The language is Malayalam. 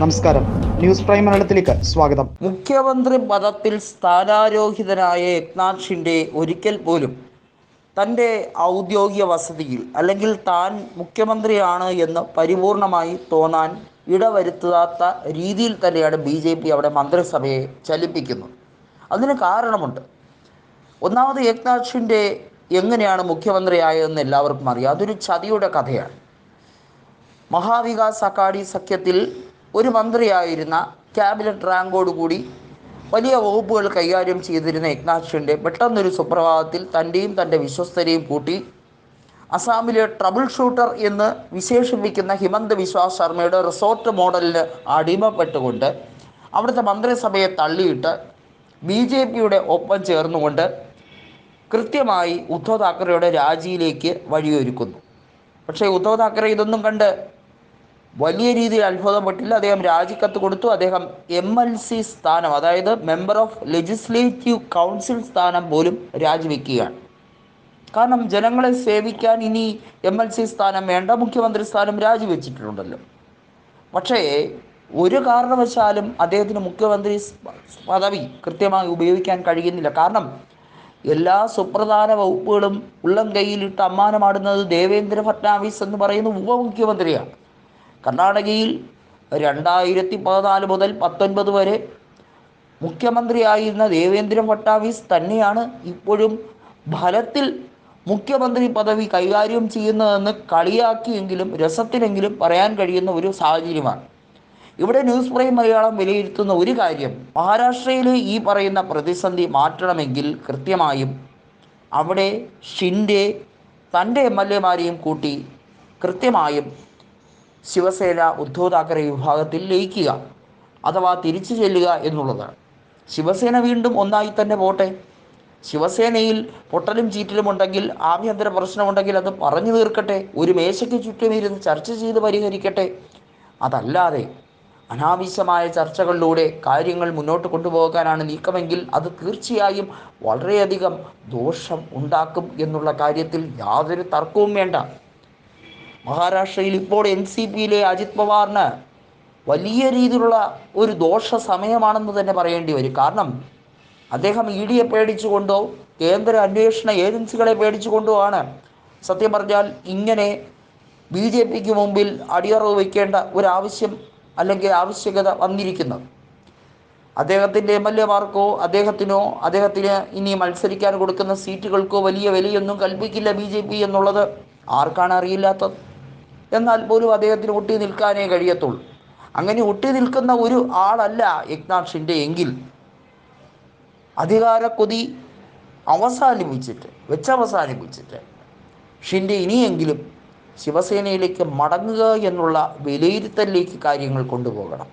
നമസ്കാരം. ന്യൂസ് പ്രൈം മലയാളത്തിലേക്ക് സ്വാഗതം. മുഖ്യമന്ത്രി പദത്തിൽ സ്ഥാനാരോഹിതനായ ഷിൻഡെ ഒരിക്കൽ പോലും തന്റെ ഔദ്യോഗിക വസതിയിൽ അല്ലെങ്കിൽ താൻ മുഖ്യമന്ത്രിയാണ് എന്ന് പരിപൂർണമായി തോന്നാൻ ഇടവരുത്താത്ത രീതിയിൽ തന്നെയാണ് ബി ജെ പി അവിടെ മന്ത്രിസഭയെ ചലിപ്പിക്കുന്നത്. അതിന് കാരണമുണ്ട്. ഒന്നാമത് ഷിൻഡെ എങ്ങനെയാണ് മുഖ്യമന്ത്രിയായതെന്ന് എല്ലാവർക്കും അറിയാം. അതൊരു ചതിയുടെ കഥയാണ്. മഹാവികാസ് അക്കാഡി സഖ്യത്തിൽ ഒരു മന്ത്രിയായിരുന്ന ക്യാബിനറ്റ് റാങ്കോടുകൂടി വലിയ വകുപ്പുകൾ കൈകാര്യം ചെയ്തിരുന്ന ഏക്നാഥ് ഷിൻഡെ പെട്ടെന്നൊരു സുപ്രഭാതത്തിൽ തന്റെയും തന്റെ വിശ്വസ്തരെയും കൂട്ടി അസാമിലെ ട്രബിൾ ഷൂട്ടർ എന്ന് വിശേഷിപ്പിക്കുന്ന ഹിമന്ത് വിശ്വാസ് ശർമ്മയുടെ റിസോർട്ട് മോഡലിന് അടിമപ്പെട്ടുകൊണ്ട് അവിടുത്തെ മന്ത്രിസഭയെ തള്ളിയിട്ട് ബി ജെ പിയുടെ ഒപ്പം ചേർന്നുകൊണ്ട് കൃത്യമായി ഉദ്ധവ് താക്കറെയുടെ രാജിയിലേക്ക് വഴിയൊരുക്കുന്നു. പക്ഷേ ഉദ്ധവ് താക്കറെ ഇതൊന്നും കണ്ട് വലിയ രീതിയിൽ അത്ഭുതപ്പെട്ടില്ല അദ്ദേഹം രാജിക്കത്ത് കൊടുത്തു. അദ്ദേഹം എം എൽ സി സ്ഥാനം അതായത് മെമ്പർ ഓഫ് ലെജിസ്ലേറ്റീവ് കൗൺസിൽ സ്ഥാനം പോലും രാജിവെക്കുകയാണ്. കാരണം ജനങ്ങളെ സേവിക്കാൻ ഇനി എം എൽ സി സ്ഥാനം വേണ്ട മുഖ്യമന്ത്രി സ്ഥാനം രാജിവെച്ചിട്ടുണ്ടല്ലോ. പക്ഷേ ഒരു കാരണവശാലും അദ്ദേഹത്തിന് മുഖ്യമന്ത്രി പദവി കൃത്യമായി ഉപയോഗിക്കാൻ കഴിയുന്നില്ല. കാരണം എല്ലാ സുപ്രധാന വകുപ്പുകളും ഉള്ളം കൈയിലിട്ട് അമ്മാനമാടുന്നത് ദേവേന്ദ്ര ഫട്നാവിസ് എന്ന് പറയുന്ന ഉപമുഖ്യമന്ത്രിയാണ്. കർണാടകയിൽ രണ്ടായിരത്തി പതിനാല് മുതൽ പത്തൊൻപത് വരെ മുഖ്യമന്ത്രിയായിരുന്ന ദേവേന്ദ്ര ഫട്നാവിസ് തന്നെയാണ് ഇപ്പോഴും ഫലത്തിൽ മുഖ്യമന്ത്രി പദവി കൈകാര്യം ചെയ്യുന്നതെന്ന് കളിയാക്കിയെങ്കിലും രസത്തിനെങ്കിലും പറയാൻ കഴിയുന്ന ഒരു സാഹചര്യമാണ്. ഇവിടെ ന്യൂസ് പ്രൈം മലയാളം വിലയിരുത്തുന്ന ഒരു കാര്യം മഹാരാഷ്ട്രയിലെ ഈ പറയുന്ന പ്രതിസന്ധി മാറ്റണമെങ്കിൽ കൃത്യമായും അവിടെ ഷിൻഡെ തന്റെ എം എൽ എമാരെയും കൂട്ടി കൃത്യമായും ശിവസേന ഉദ്ധവ് താക്കറെ വിഭാഗത്തിൽ ലയിക്കുക അഥവാ തിരിച്ചു ചെല്ലുക എന്നുള്ളതാണ്. ശിവസേന വീണ്ടും ഒന്നായി തന്നെ പോട്ടെ. ശിവസേനയിൽ പൊട്ടലും ചീറ്റലും ഉണ്ടെങ്കിൽ ആഭ്യന്തര പ്രശ്നമുണ്ടെങ്കിൽ അത് പറഞ്ഞു തീർക്കട്ടെ. ഒരു മേശയ്ക്ക് ചുറ്റും ഇരുന്ന് ചർച്ച ചെയ്ത് പരിഹരിക്കട്ടെ. അതല്ലാതെ അനാവശ്യമായ ചർച്ചകളിലൂടെ കാര്യങ്ങൾ മുന്നോട്ട് കൊണ്ടുപോകാനാണ് നീക്കമെങ്കിൽ അത് തീർച്ചയായും വളരെയധികം ദോഷം ഉണ്ടാക്കും എന്നുള്ള കാര്യത്തിൽ യാതൊരു തർക്കവും വേണ്ട. മഹാരാഷ്ട്രയിൽ ഇപ്പോൾ എൻ സി പിയിലെ അജിത് പവാറിന് വലിയ രീതിയിലുള്ള ഒരു ദോഷ സമയമാണെന്ന് തന്നെ പറയേണ്ടി വരും. കാരണം അദ്ദേഹം ഇ ഡിയെ പേടിച്ചുകൊണ്ടോ കേന്ദ്ര അന്വേഷണ ഏജൻസികളെ പേടിച്ചുകൊണ്ടോ ആണ്. സത്യം പറഞ്ഞാൽ ഇങ്ങനെ ബി ജെ പിക്ക് മുമ്പിൽ അടിയറവ് വയ്ക്കേണ്ട ഒരാവശ്യം അല്ലെങ്കിൽ ആവശ്യകത വന്നിരിക്കുന്നത്. അദ്ദേഹത്തിന്റെ എം എൽ എമാർക്കോ അദ്ദേഹത്തിനോ അദ്ദേഹത്തിന് ഇനി മത്സരിക്കാൻ കൊടുക്കുന്ന സീറ്റുകൾക്കോ വലിയ വിലയൊന്നും കൽപ്പിക്കില്ല ബി ജെ പി എന്നുള്ളത് ആർക്കാണ് അറിയില്ലാത്തത്? എന്നാൽ പോലും അദ്ദേഹത്തിന് ഒട്ടി നിൽക്കാനേ കഴിയത്തുള്ളൂ. അങ്ങനെ ഒട്ടി നിൽക്കുന്ന ഒരു ആളല്ല ഷിൻഡെ എങ്കിൽ. അധികാരക്കൊതി അവസാനിപ്പിച്ചിട്ട് വെച്ചവസാനിപ്പിച്ചിട്ട് ഷിൻഡെ ഇനിയെങ്കിലും ശിവസേനയിലേക്ക് മടങ്ങുക എന്നുള്ള വിലയിരുത്തലിലേക്ക് കാര്യങ്ങൾ കൊണ്ടുപോകണം.